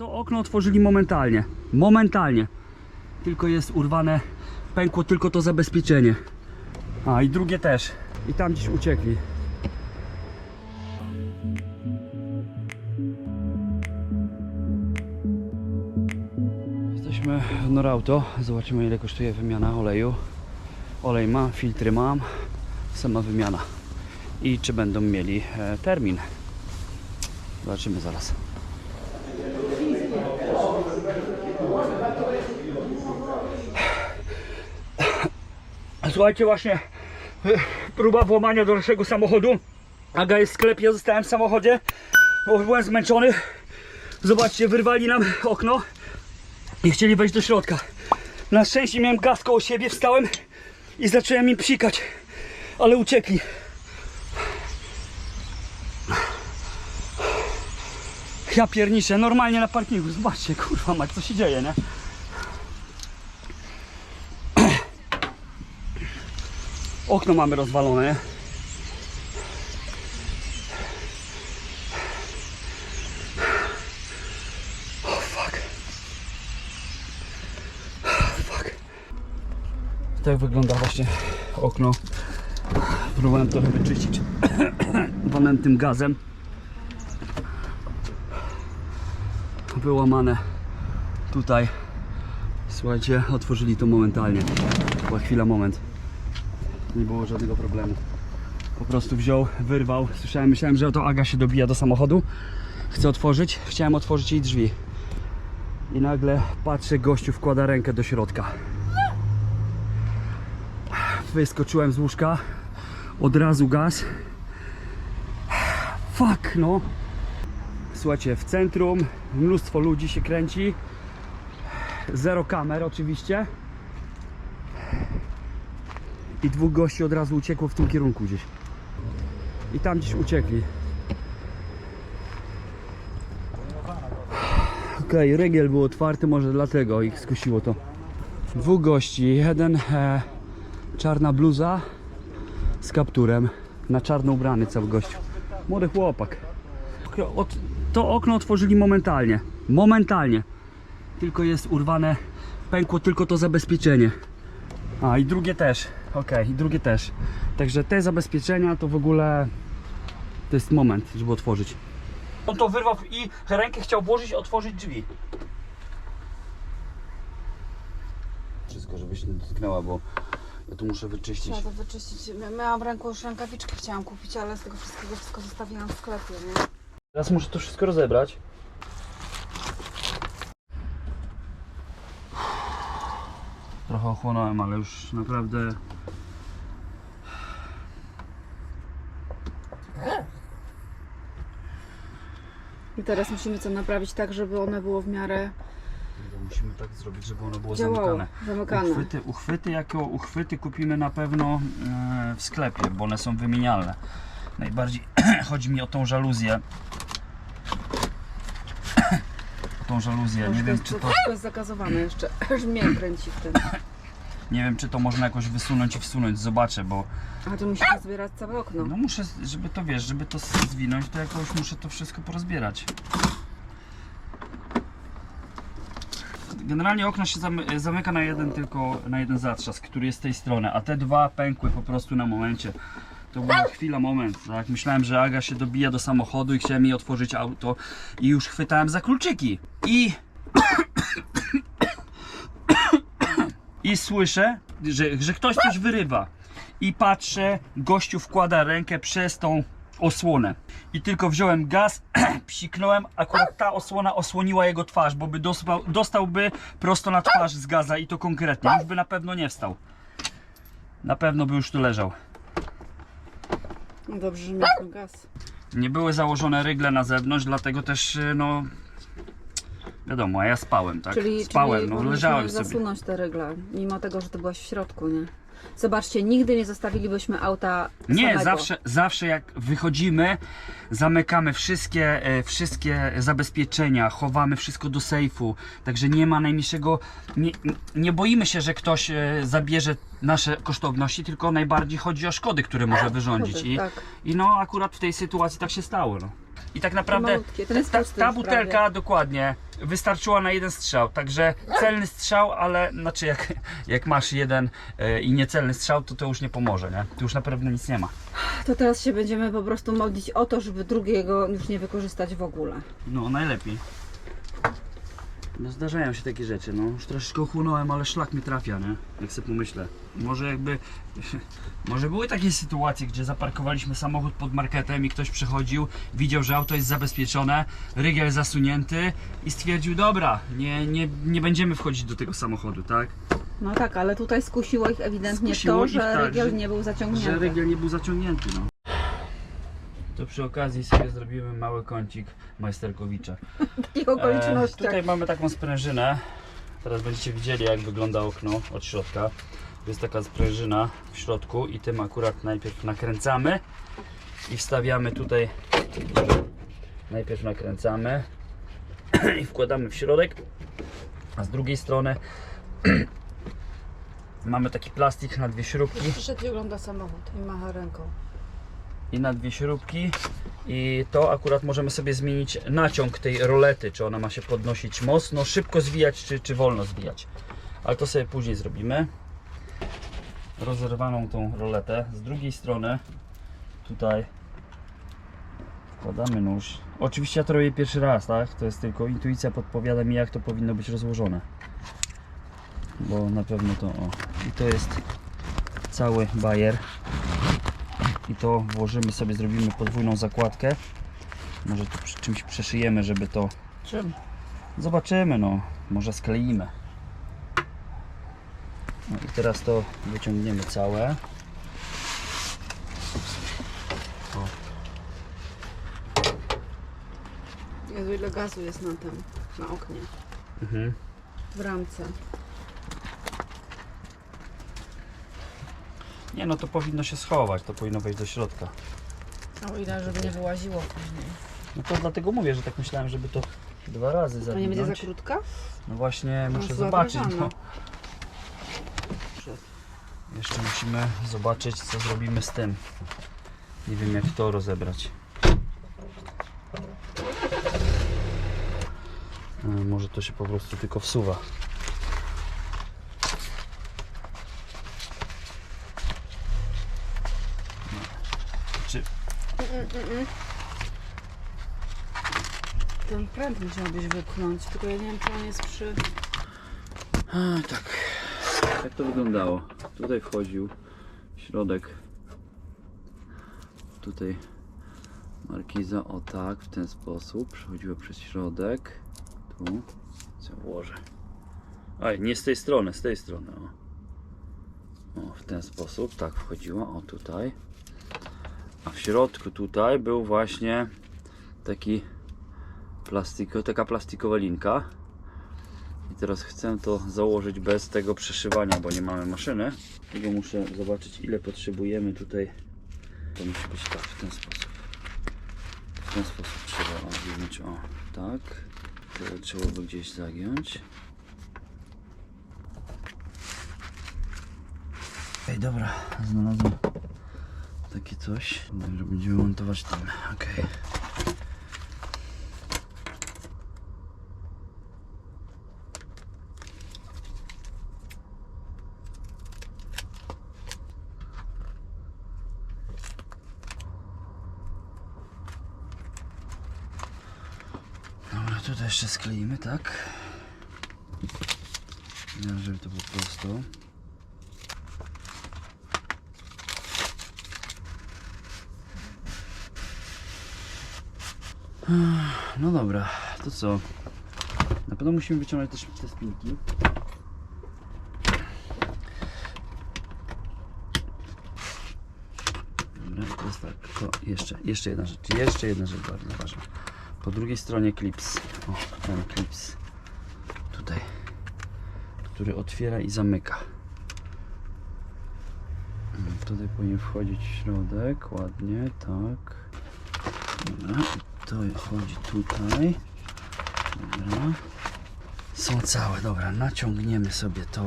To okno otworzyli momentalnie. Momentalnie. Tylko jest urwane, pękło tylko to zabezpieczenie. A i drugie też. I tam gdzieś uciekli. Jesteśmy w Norauto. Zobaczymy ile kosztuje wymiana oleju. Olej mam, filtry mam. Sama wymiana. I czy będą mieli e, termin. Zobaczymy zaraz. Słuchajcie, właśnie e, próba włamania do naszego samochodu. Aga jest w sklepie, ja zostałem w samochodzie, bo byłem zmęczony. Zobaczcie, wyrwali nam okno i chcieli wejść do środka. Na szczęście miałem gaz koło siebie, wstałem i zacząłem im psikać, ale uciekli. Ja pierniczę, normalnie na parkingu, zobaczcie, kurwa mać, co się dzieje, nie? Okno mamy rozwalone, nie? Tak wygląda właśnie okno. Próbowałem trochę wyczyścić tym gazem. Wyłamane tutaj. Słuchajcie, otworzyli to momentalnie. Była chwila, moment. Nie było żadnego problemu. Po prostu wziął, wyrwał. Słyszałem, myślałem, że to Aga się dobija do samochodu. Chcę otworzyć. Chciałem otworzyć jej drzwi. I nagle patrzę, gościu wkłada rękę do środka. Wyskoczyłem z łóżka. Od razu gaz. Fuck, no. Słuchajcie, w centrum mnóstwo ludzi się kręci. Zero kamer oczywiście. I dwóch gości od razu uciekło w tym kierunku gdzieś. I tam gdzieś uciekli. Okej, regiel był otwarty, może dlatego ich skusiło to. Dwóch gości, jeden e, czarna bluza z kapturem, na czarno ubrany cały gościu. Młody chłopak. Od, to okno otworzyli momentalnie. Momentalnie. Tylko jest urwane, pękło tylko to zabezpieczenie. A i drugie też. Okej, i drugie też. Także te zabezpieczenia to w ogóle to jest moment, żeby otworzyć. On to wyrwał i rękę chciał włożyć otworzyć drzwi. Wszystko, żebyś nie dotknęła, bo ja tu muszę wyczyścić. Trzeba to wyczyścić. Mia- Miałam w ręku już rękawiczki, chciałam kupić, ale z tego wszystkiego wszystko zostawiłam w sklepie, nie? Teraz muszę to wszystko rozebrać. Trochę ochłonąłem, ale już naprawdę. I teraz musimy co naprawić tak, żeby one było w miarę Musimy tak zrobić, żeby ono było działało, zamykane. zamykane. Uchwyty, uchwyty, jako uchwyty kupimy na pewno e, w sklepie, bo one są wymienialne. Najbardziej chodzi mi o tą żaluzję. Tą żaluzję. Nie wiem, czy to, troszkę jest zagazowane jeszcze, aż mnie kręci w tym. nie wiem, czy to można jakoś wysunąć i wsunąć. Zobaczę, bo A tu musimy zbierać całe okno. no muszę, żeby to wiesz, żeby to zwinąć, to jakoś muszę to wszystko porozbierać. Generalnie okno się zamy- zamyka na jeden tylko, na jeden zatrzask, który jest z tej strony, a te dwa pękły po prostu na momencie. To była chwila, moment, tak? Myślałem, że Aga się dobija do samochodu i chciałem jej otworzyć auto i już chwytałem za kluczyki. I... I słyszę, że, że ktoś coś wyrywa. I patrzę, gościu wkłada rękę przez tą osłonę. I tylko wziąłem gaz, psiknąłem, akurat ta osłona osłoniła jego twarz, bo by dostał, dostałby prosto na twarz z gaza i to konkretnie. Już by na pewno nie wstał. Na pewno by już tu leżał. No dobrze, że mieliśmy gaz. Nie były założone rygle na zewnątrz, dlatego też, y, no. Wiadomo, a ja spałem, tak? Czyli, spałem, czyli no leżałem sobie. zasunąć te rygle, mimo tego, że ty byłaś w środku, nie? Zobaczcie, nigdy nie zostawilibyśmy auta Nie, samego. zawsze, zawsze jak wychodzimy, zamykamy wszystkie, e, wszystkie zabezpieczenia, chowamy wszystko do sejfu, także nie ma najmniejszego, nie, nie boimy się, że ktoś e, zabierze nasze kosztowności, tylko najbardziej chodzi o szkody, które może wyrządzić Szkody, i, tak. i no akurat w tej sytuacji tak się stało. No. I tak naprawdę malutkie, ten jest ta, pusty ta już butelka prawie. dokładnie wystarczyła na jeden strzał, także celny strzał, ale znaczy jak, jak masz jeden e, i niecelny strzał, to to już nie pomoże, nie? Tu już na pewno nic nie ma. To teraz się będziemy po prostu modlić o to, żeby drugiego już nie wykorzystać w ogóle. No, najlepiej. No zdarzają się takie rzeczy, no. Już troszeczkę ochłonąłem, ale szlak mi trafia, nie? Jak sobie pomyślę. Może jakby... Może były takie sytuacje, gdzie zaparkowaliśmy samochód pod marketem i ktoś przychodził, widział, że auto jest zabezpieczone, rygiel zasunięty i stwierdził, dobra, nie, nie, nie będziemy wchodzić do tego samochodu, tak? No tak, ale tutaj skusiło ich ewidentnie Skusiło to, ich, że tak, rygiel że- nie był zaciągnięty. Że rygiel nie był zaciągnięty, no. To przy okazji sobie zrobimy mały kącik majsterkowicza. W takich okolicznościach. E, tutaj mamy taką sprężynę. Teraz będziecie widzieli jak wygląda okno od środka. Jest taka sprężyna w środku i tym akurat najpierw nakręcamy i wstawiamy tutaj. Najpierw nakręcamy i wkładamy w środek, a z drugiej strony mamy taki plastik na dwie śrubki Przyszedł i ogląda samochód i macha ręką. I na dwie śrubki i to akurat możemy sobie zmienić naciąg tej rolety, czy ona ma się podnosić mocno, szybko zwijać, czy, czy wolno zwijać. Ale to sobie później zrobimy. Rozerwaną tą roletę. Z drugiej strony tutaj wkładamy nóż. Oczywiście ja to robię pierwszy raz, tak? To jest tylko intuicja podpowiada mi jak to powinno być rozłożone. Bo na pewno to o. I to jest cały bajer i to włożymy sobie, zrobimy podwójną zakładkę. Może tu czymś przeszyjemy, żeby to. Czym? Zobaczymy, no. Może skleimy. No i teraz to wyciągniemy całe. O, Jezu, ile gazu jest na tym, na oknie, mhm. w ramce. Nie no, to powinno się schować, to powinno wejść do środka. O ile, żeby nie wyłaziło później. No to dlatego mówię, że tak myślałem, żeby to dwa razy To nie będzie za krótka? No właśnie, No, muszę zobaczyć. No. Jeszcze musimy zobaczyć, co zrobimy z tym. Nie wiem, jak to rozebrać. E, Może to się po prostu tylko wsuwa. No. Czy Ten pręt musiałbyś wypchnąć, tylko ja nie wiem, czy on jest przy... A, tak. Jak to wyglądało? Tutaj wchodził środek. Tutaj markiza, o tak, w ten sposób. Przechodziła przez środek. Tu. Co włożę? Aj, nie z tej strony, z tej strony. O. o, w ten sposób, tak wchodziła, o tutaj. A w środku tutaj był właśnie taki plastiko, taka plastikowa linka. I teraz chcę to założyć bez tego przeszywania, bo nie mamy maszyny. Tego muszę zobaczyć ile potrzebujemy tutaj. To musi być tak, w ten sposób. W ten sposób trzeba odwinąć, o tak. Tyle trzeba by gdzieś zagiąć. Ej, dobra, znalazłem takie coś. Dobrze, będziemy montować tam. Okej. Dobra, tutaj jeszcze skleimy, tak? Ja, żeby to po prostu. No dobra, to co? Na pewno musimy wyciągnąć też te spinki. Dobra, jest tak, to jeszcze, jeszcze jedna rzecz, jeszcze jedna rzecz bardzo ważna. Po drugiej stronie klips, o ten klips, tutaj, który otwiera i zamyka. Tutaj powinien wchodzić w środek, ładnie, tak. Dobra, to chodzi tutaj. Dobra. Są całe, dobra, naciągniemy sobie to.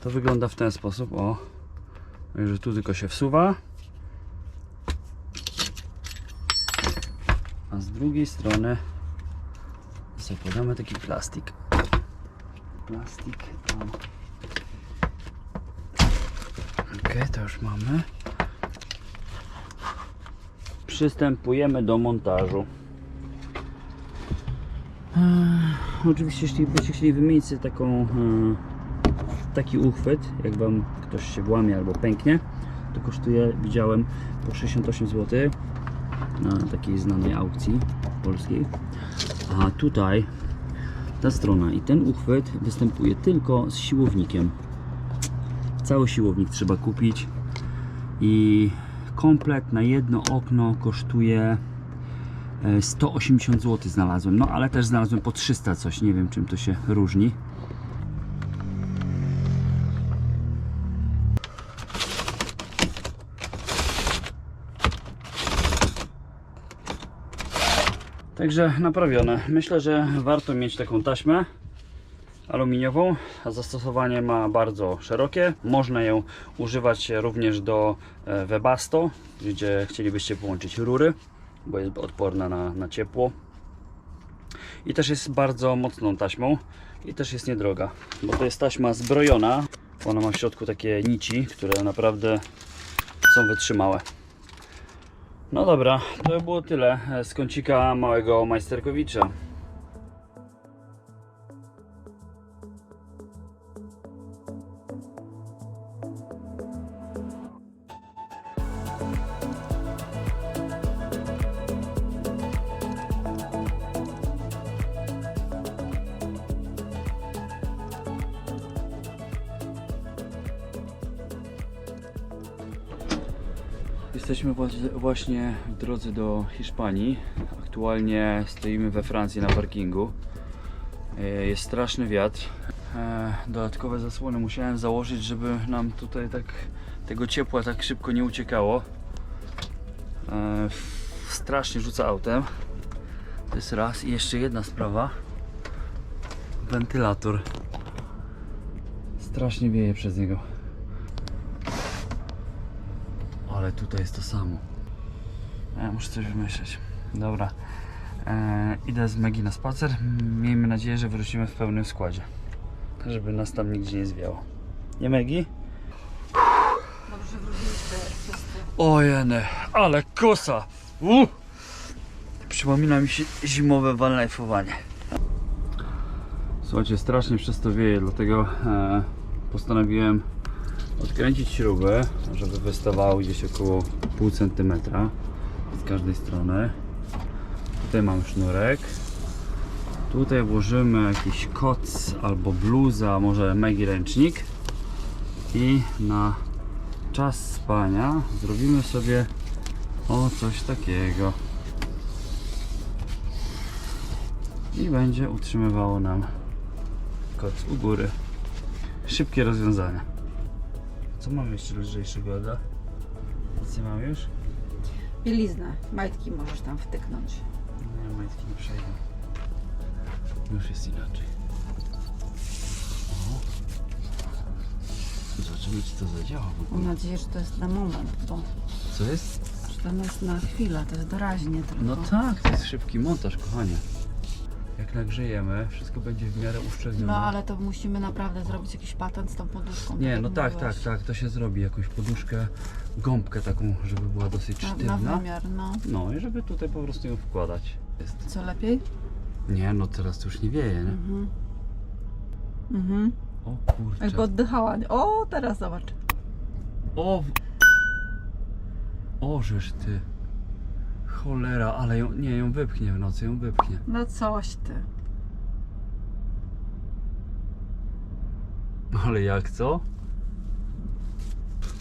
To wygląda w ten sposób, o, że tu tylko się wsuwa, A z drugiej strony zakładamy taki plastik. Plastik. o. Ok, to już mamy. Przystępujemy do montażu. Oczywiście, jeśli byście chcieli wymienić sobie taką, e, taki uchwyt, jak Wam ktoś się włamie albo pęknie, to kosztuje, widziałem, po 68 zł na takiej znanej aukcji polskiej. A tutaj ta strona i ten uchwyt występuje tylko z siłownikiem. Cały siłownik trzeba kupić i komplet na jedno okno kosztuje e, 180 zł znalazłem, no ale też znalazłem po 300 coś, nie wiem czym to się różni. Także naprawione. Myślę, że warto mieć taką taśmę aluminiową. Zastosowanie ma bardzo szerokie. Można ją używać również do e, Webasto, gdzie chcielibyście połączyć rury, bo jest odporna na, na ciepło. I też jest bardzo mocną taśmą i też jest niedroga, bo to jest taśma zbrojona. Ona ma w środku takie nici, które naprawdę są wytrzymałe. No dobra, to by było tyle e, z kącika małego majsterkowicza. Jesteśmy właśnie- w drodze do Hiszpanii. Aktualnie stoimy we Francji na parkingu. E, Jest straszny wiatr. E, Dodatkowe zasłony musiałem założyć, żeby nam tutaj tak tego ciepła tak szybko nie uciekało. E, Strasznie rzuca autem. To jest raz. I jeszcze jedna sprawa. Wentylator. Strasznie wieje przez niego. Ale tutaj jest to samo. Ja muszę coś wymyśleć. Dobra. E, idę z Megi na spacer. Miejmy nadzieję, że wrócimy w pełnym składzie. Żeby nas tam nigdzie nie zwiało. Nie Megi? Dobrze wróciliście wszyscy. O jene, ale kosa! Uh! Przypomina mi się zimowe vanlife'owanie. Słuchajcie, strasznie przez to wieje, dlatego e, postanowiłem odkręcić śruby, żeby wystawały gdzieś około pół centymetra z każdej strony. Tutaj mam sznurek. Tutaj włożymy jakiś koc albo bluza, może megi ręcznik. I na czas spania zrobimy sobie o coś takiego. I będzie utrzymywało nam koc u góry. Szybkie rozwiązania. Co mamy jeszcze lżejszego, Ada? Nic nie mam już? Bieliznę, majtki możesz tam wtyknąć. Nie, majtki nie przejdą. Już jest inaczej. O. Zobaczymy, czy to zadziała w ogóle. Mam nadzieję, że to jest na moment, bo Co jest? że to jest na chwilę, to jest doraźnie tylko. No tak, to jest szybki montaż, kochanie. Jak nagrzejemy, wszystko będzie w miarę uszczelnione. No ale to musimy naprawdę zrobić jakiś patent z tą poduszką. Nie, jak no tak, mówiłeś. tak, tak, to się zrobi. Jakąś poduszkę, gąbkę taką, żeby była dosyć Na, na sztywna. wymiar, no. No i żeby tutaj po prostu ją wkładać. Jest. Co lepiej? Nie, no teraz to już nie wieje, nie? Mhm. Mhm. O kurczę. Jakby oddychała. O, teraz zobacz. O! w- O, żeż ty. Cholera, ale ją, nie, ją wypchnie w nocy, ją wypchnie. No coś ty. Ale jak co?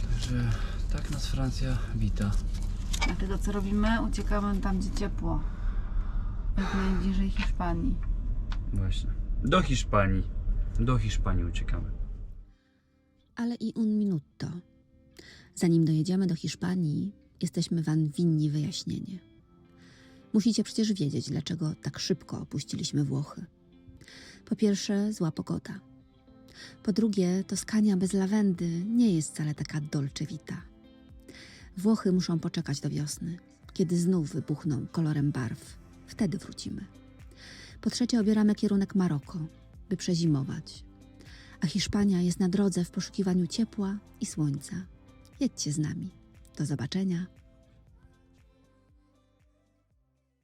Także tak nas Francja wita. Dlatego co robimy? Uciekamy tam, gdzie ciepło. Jak najbliżej Hiszpanii. Właśnie. Do Hiszpanii. Do Hiszpanii uciekamy. ale i un minuto. Zanim dojedziemy do Hiszpanii, jesteśmy Wam winni wyjaśnienie. Musicie przecież wiedzieć, dlaczego tak szybko opuściliśmy Włochy. Po pierwsze, zła pogoda. Po drugie, Toskania bez lawendy nie jest wcale taka dolce vita. Włochy muszą poczekać do wiosny, kiedy znów wybuchną kolorem barw. Wtedy wrócimy. Po trzecie, obieramy kierunek Maroko, by przezimować. A Hiszpania jest na drodze w poszukiwaniu ciepła i słońca. Jedźcie z nami. Do zobaczenia.